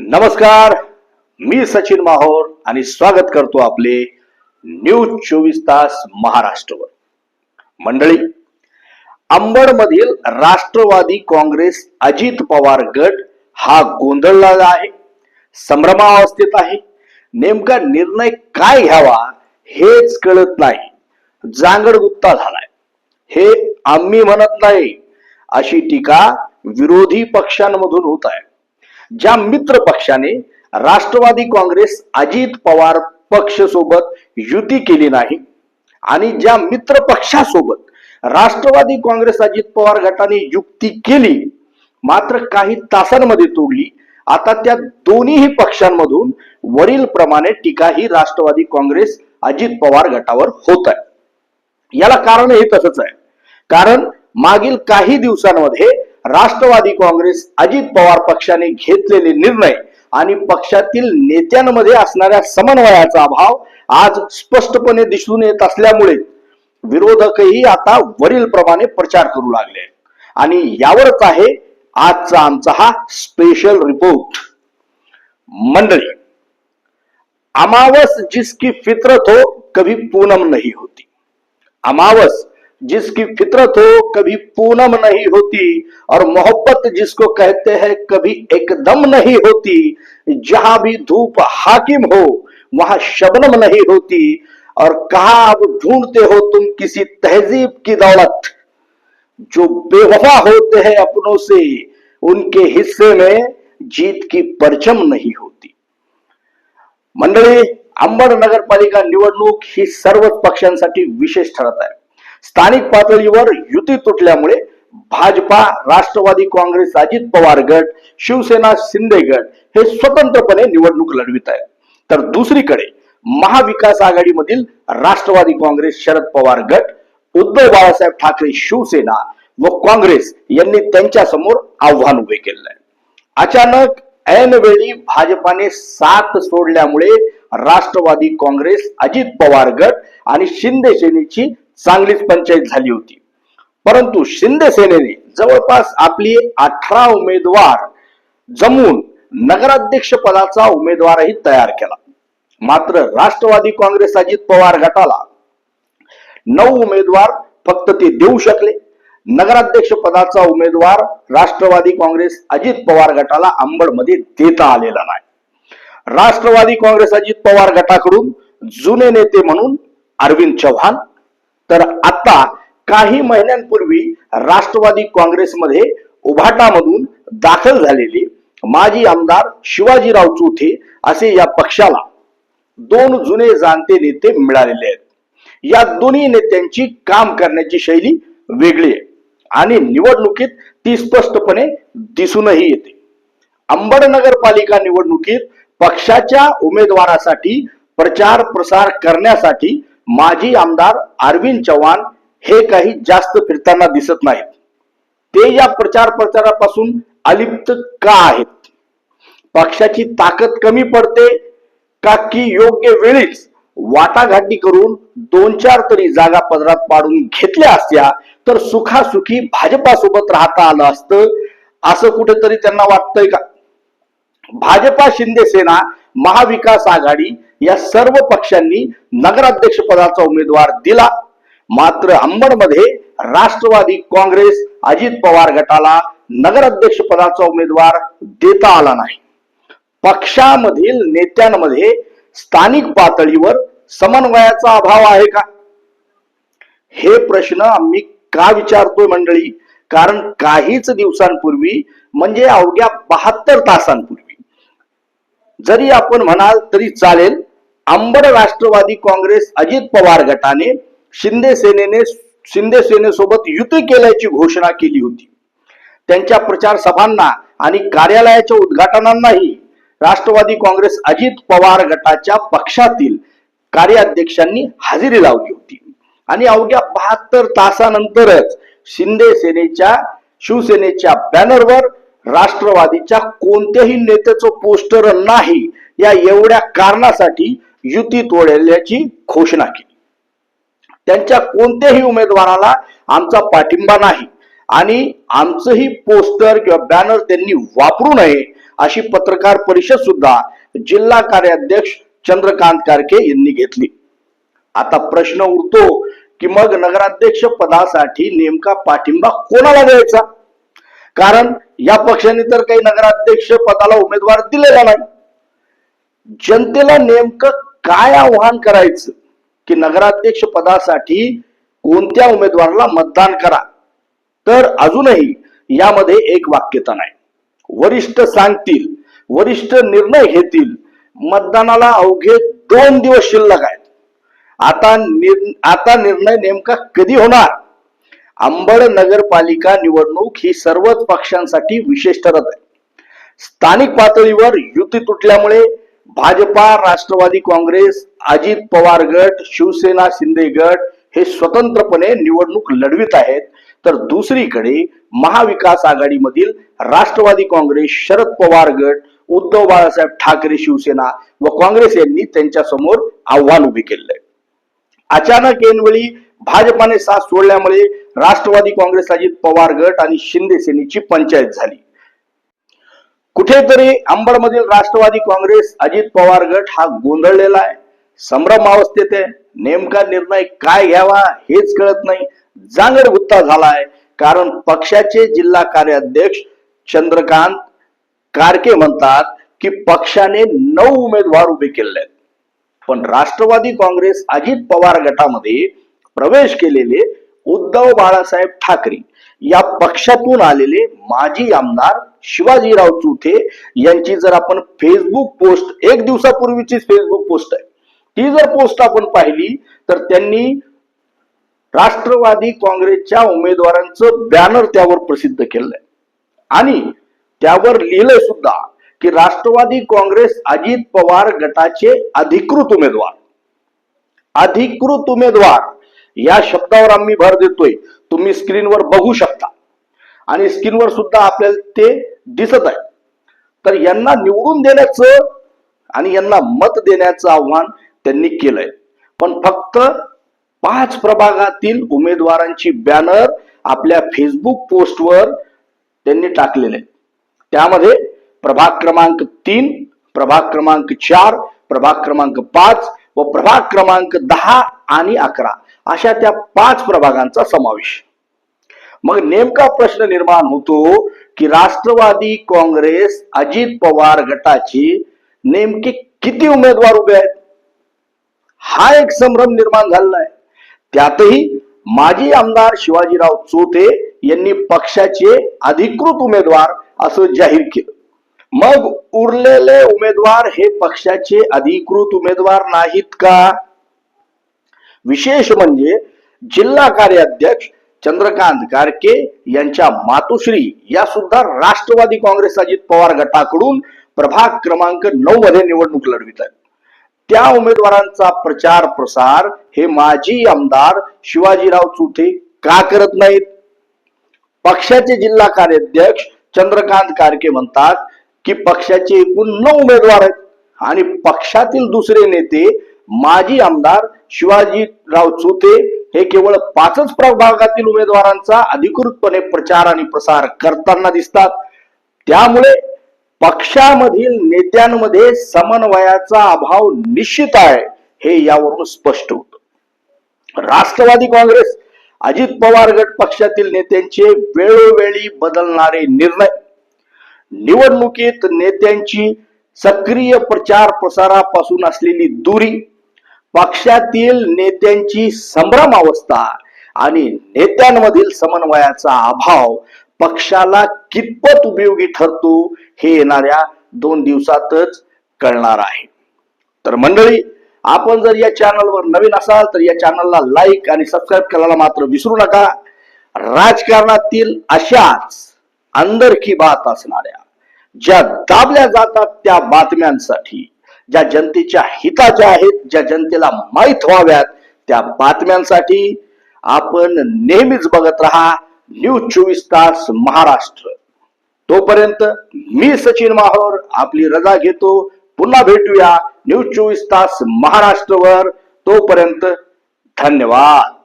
नमस्कार मी सचिन माहोर आणि स्वागत करतो आपले न्यूज चोवीस तास महाराष्ट्रवर. मंडळी अंबड मधील राष्ट्रवादी काँग्रेस अजित पवार गट हा गोंधळलेला आहे संभ्रमावस्थेत आहे. नेमका निर्णय काय घ्यावा हेच कळत नाही. जांगड गुप्ता झालाय. हे आम्ही म्हणत नाही अशी टीका विरोधी पक्षांमधून होत आहे. ज्या मित्र पक्षाने राष्ट्रवादी काँग्रेस अजित पवार पक्ष सोबत युती केली नाही आणि ज्या मित्र पक्षासोबत राष्ट्रवादी काँग्रेस अजित पवार गटाने युक्ती केली मात्र काही तासांमध्ये तोडली आता त्या दोन्हीही पक्षांमधून वरील प्रमाणे टीका ही राष्ट्रवादी काँग्रेस अजित पवार गटावर होत आहे. याला कारण हे तसंच आहे. कारण मागील काही दिवसांमध्ये राष्ट्रवादी काँग्रेस अजित पवार पक्षाने घेतलेले निर्णय आणि पक्षातील नेत्यांमध्ये असणाऱ्या समन्वयाचा अभाव आज स्पष्टपणे दिसून येत असल्यामुळे विरोधकही आता वरील प्रमाणे प्रचार करू लागले आहेत. आणि यावरच आहे आजचा आमचा हा स्पेशल रिपोर्ट मंडळी अमावस जिसकी फितरत हो कभी पूनम नाही होती अमावस जिसकी फितरत हो कभी पूनम नहीं होती, और मोहब्बत जिसको कहते हैं कभी एकदम नहीं होती, जहाँ भी धूप हाकिम हो, वहाँ शबनम नहीं होती, और कहा अब ढूंढते हो तुम किसी तहजीब की दौलत। जो बेवफा होते हैं अपनों से, उनके हिस्से में जीत की परचम नहीं होती। मंडली मंडळी अंबड नगरपालिका निवडणूक ही सर्वच पक्षांसाठी विशेष ठरत आहे। स्थानिक पातळीवर युती तुटल्यामुळे भाजपा राष्ट्रवादी काँग्रेस अजित पवार गट शिवसेना शिंदे गट हे स्वतंत्रपणे निवडणूक लढवित आहेत. तर दुसरीकडे महाविकास आघाडीमधील राष्ट्रवादी काँग्रेस शरद पवार गट उद्धव बाळासाहेब ठाकरे शिवसेना व काँग्रेस यांनी त्यांच्यासमोर आव्हान उभे केलं आहे अचानक ऐन वेळी भाजपाने साथ सोडल्यामुळे राष्ट्रवादी काँग्रेस अजित पवार गट आणि शिंदे सेनेची चांगलीच पंचायत झाली होती. परंतु शिंदे सेनेने जवळपास आपली अठरा उमेदवार जमून नगराध्यक्ष पदाचा उमेदवारही तयार केला. मात्र राष्ट्रवादी काँग्रेस अजित पवार गटाला नऊ उमेदवार फक्त ते देऊ शकले. नगराध्यक्ष पदाचा उमेदवार राष्ट्रवादी काँग्रेस अजित पवार गटाला अंबडमध्ये देता आलेला नाही. राष्ट्रवादी काँग्रेस अजित पवार गटाकडून जुने नेते म्हणून अरविंद चव्हाण तर आता काही महिन्यांपूर्वी राष्ट्रवादी काँग्रेसमध्ये उभाटामधून दाखल झालेले माजी आमदार शिवाजीराव चोथे असे या पक्षाला दोन जुने जाणते नेते मिळालेले आहेत. या दोन्ही नेत्यांची काम करण्याची शैली वेगळी आहे आणि निवडणुकीत ती स्पष्टपणे दिसूनही येते. अंबड नगरपालिका निवडणुकीत पक्षाच्या उमेदवारासाठी प्रचार प्रसार करण्यासाठी माजी आमदार अरविंद चव्हाण हे काही जास्त फिरताना दिसत नाहीत. ते या प्रचार प्रचारापासून अलिप्त का आहेत? पक्षाची ताकद कमी पडते का की योग्य वेळीच वाटाघाटी करून दोन चार तरी जागा पदरात पाडून घेतल्या असत्या तर सुखासुखी भाजपासोबत राहता आलं असतं असं कुठेतरी त्यांना वाटतंय का? भाजपा शिंदे सेना महाविकास आघाडी या सर्व पक्षांनी नगराध्यक्ष पदाचा उमेदवार दिला. मात्र अंबडमध्ये राष्ट्रवादी काँग्रेस अजित पवार गटाला नगराध्यक्ष पदाचा उमेदवार देता आला नाही. पक्षामधील नेत्यांमध्ये स्थानिक पातळीवर समन्वयाचा अभाव आहे का? हे प्रश्न आम्ही का विचारतोय मंडळी? कारण काहीच दिवसांपूर्वी म्हणजे अवघ्या बहात्तर तासांपूर्वी जरी आपण म्हणाल तरी चालेल आंबड राष्ट्रवादी काँग्रेस अजित पवार गटाने शिंदे सेनेने शिंदे सेनेसोबत युती केल्याची घोषणा केली होती. त्यांच्या प्रचार सभांना आणि कार्यालयाच्या उद्घाटनांनाही राष्ट्रवादी काँग्रेस अजित पवार गटाच्या पक्षातील कार्याध्यक्षांनी हजेरी लावली होती. आणि अवघ्या बहात्तर तासानंतरच शिंदे सेनेच्या शिवसेनेच्या बॅनरवर राष्ट्रवादीच्या कोणत्याही नेत्याचं पोस्टर नाही या एवढ्या कारणासाठी युती तोडल्याची घोषणा केली. त्यांच्या कोणत्याही उमेदवाराला आमचा पाठिंबा नाही आणि आमचंही पोस्टर किंवा बॅनर त्यांनी वापरू नये अशी पत्रकार परिषद सुद्धा जिल्हा कार्याध्यक्ष चंद्रकांत कारके यांनी घेतली. आता प्रश्न उरतो की मग नगराध्यक्ष पदासाठी नेमका पाठिंबा कोणाला द्यायचा? कारण या पक्षाने तर काही नगराध्यक्ष पदाला उमेदवार दिलेला नाही. जनतेला नेमकं काय आव्हान करायचं? की नगराध्यक्ष पदासाठी कोणत्या उमेदवाराला मतदान करा? तर अजूनही यामध्ये एक वाक्यता नाही. वरिष्ठ सांगतील वरिष्ठ निर्णय घेतील मतदानाला अवघे दोन दिवस शिल्लक आहेत. आता निर आता निर्णय नेमका कधी होणार? अंबड नगरपालिका निवडणूक ही सर्वच पक्षांसाठी विशेष ठरत आहे. स्थानिक पातळीवर युती तुटल्यामुळे भाजपा राष्ट्रवादी काँग्रेस अजित पवार गट शिवसेना शिंदे गट हे स्वतंत्रपणे निवडणूक लढवित आहेत. तर दुसरीकडे महाविकास आघाडीमधील राष्ट्रवादी काँग्रेस शरद पवार गट उद्धव बाळासाहेब ठाकरे शिवसेना व काँग्रेस यांनी त्यांच्यासमोर आव्हान उभे केले अचानक ऐनवेळी भाजपाने साथ सोडल्यामुळे राष्ट्रवादी काँग्रेस अजित पवार गट आणि शिंदे सेनेची पंचायत झाली. कुठेतरी अंबडमधील राष्ट्रवादी काँग्रेस अजित पवार गट हा गोंधळलेला आहे. संभ्रम अवस्थेत आहे. नेमका निर्णय काय घ्यावा हेच कळत नाही. जांगड गुत्ता झालाय. कारण पक्षाचे जिल्हा कार्याध्यक्ष चंद्रकांत कारके म्हणतात की पक्षाने नऊ उमेदवार उभे केले आहेत. पण राष्ट्रवादी काँग्रेस अजित पवार गटामध्ये प्रवेश केलेले उद्धव बाळासाहेब ठाकरे. या पक्षातून आलेले माजी आमदार शिवाजीराव चुथे यांची जर आपण फेसबुक पोस्ट एक दिवसापूर्वीची फेसबुक पोस्ट आहे. ती जर पोस्ट आपण पाहिली तर त्यांनी राष्ट्रवादी काँग्रेसच्या उमेदवारांचं बॅनर त्यावर प्रसिद्ध केलंय. आणि त्यावर लिहिलंय सुद्धा की राष्ट्रवादी काँग्रेस अजित पवार गटाचे अधिकृत उमेदवार. अधिकृत उमेदवार. या शब्दावर आम्ही भर देतोय. तुम्ही स्क्रीनवर बघू शकता. आणि स्क्रीनवर सुद्धा आपल्याला ते दिसत आहे. तर यांना निवडून देण्याचं आणि यांना मत देण्याचं आव्हान त्यांनी केलंय. पण फक्त पाच प्रभागातील उमेदवारांची बॅनर आपल्या फेसबुक पोस्टवर त्यांनी टाकलेले. त्यामध्ये प्रभाग क्रमांक तीन प्रभाग क्रमांक चार प्रभाग क्रमांक पाच व प्रभाग क्रमांक दहा आणि अकरा. अशा त्या पाच प्रभागांचा समावेश. मग नेमका प्रश्न निर्माण होतो की राष्ट्रवादी काँग्रेस अजित पवार गटाची नेमके किती उमेदवार उभे आहेत? हा एक संभ्रम निर्माण झालेला आहे. त्यातही माजी आमदार शिवाजीराव चोते यांनी पक्षाचे अधिकृत उमेदवार असं जाहीर केलं. मग उरलेले उमेदवार हे पक्षाचे अधिकृत उमेदवार नाहीत का? विशेष म्हणजे जिल्हा कार्याध्यक्ष चंद्रकांत कारके यांच्या मातोश्री या सुद्धा राष्ट्रवादी काँग्रेस अजित पवार गटाकडून प्रभाग क्रमांक नऊ मध्ये निवडणूक लढवित आहेत. त्या उमेदवारांचा प्रचार प्रसार हे माजी आमदार शिवाजीराव चुथे का करत नाहीत? पक्षाचे जिल्हा कार्याध्यक्ष चंद्रकांत कारके म्हणतात की पक्षाचे एकूण नऊ उमेदवार आहेत आणि पक्षातील दुसरे नेते माजी आमदार शिवाजीराव चोते हे केवळ पाचच प्रभागातील उमेदवारांचा अधिकृतपणे प्रचार आणि प्रसार करताना दिसतात. त्यामुळे पक्षामधील नेत्यांमध्ये समन्वयाचा अभाव निश्चित आहे हे यावरून स्पष्ट होत. राष्ट्रवादी काँग्रेस अजित पवार गट पक्षातील नेत्यांचे वेळोवेळी बदलणारे निर्णय. निवडणुकीत नेत्यांची सक्रिय प्रचार प्रसारापासून असलेली दूरी पक्षातील नेत्यांची संभ्रम अवस्था आणि नेत्यांमधील समन्वयाचा अभाव पक्षाला कितपत उपयोगी ठरतो हे येणाऱ्या दोन दिवसातच कळणार आहे. तर मंडळी आपण जर या चॅनलवर नवीन असाल तर या चॅनलला लाईक आणि सबस्क्राईब करायला मात्र विसरू नका. राजकारणातील अशाच अंदरकी बात असणाऱ्या ज्या दाबल्या जातात त्या बातम्यांसाठी ज्या जनतेच्या हिताच्या आहेत ज्या जनतेला माहीत व्हाव्यात त्या बातम्यांसाठी आपण नेहमीच बघत राहा न्यूज चोवीस तास महाराष्ट्र. तोपर्यंत मी सचिन माहोर आपली रजा घेतो. पुन्हा भेटूया न्यूज चोवीस तास महाराष्ट्रवर. तोपर्यंत धन्यवाद.